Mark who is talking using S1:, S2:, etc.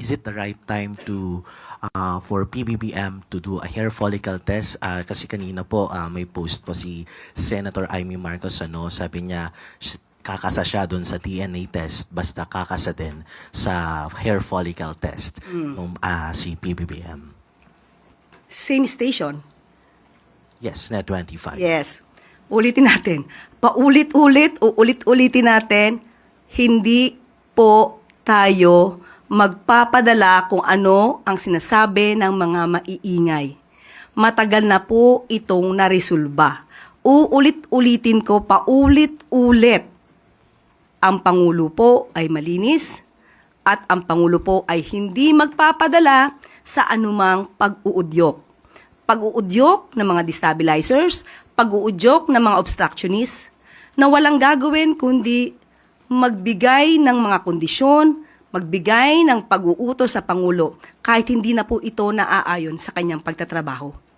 S1: is it the right time to uh, for PBBM to do a hair follicle test? Ah, kasi kanina po ah, may post po si Senator Amy Marcos ano, sabi niya kakasa siya doon sa DNA test basta kakasa din sa hair follicle test nung ah, si PBBM.
S2: Same station.
S1: Yes, net 25.
S2: Yes. Ulitin natin. Paulit-ulit, uulit-ulitin natin, hindi po tayo magpapadala kung ano ang sinasabi ng mga maiingay. Matagal na po itong naresolba. Uulit-ulitin ko paulit-ulit. Ang Pangulo po ay malinis at ang Pangulo po ay hindi magpapadala sa anumang pag-uudyok pag-uudyok ng mga destabilizers, pag-uudyok ng mga obstructionists, na walang gagawin kundi magbigay ng mga kondisyon, magbigay ng pag-uutos sa Pangulo kahit hindi na po ito naaayon sa kanyang pagtatrabaho.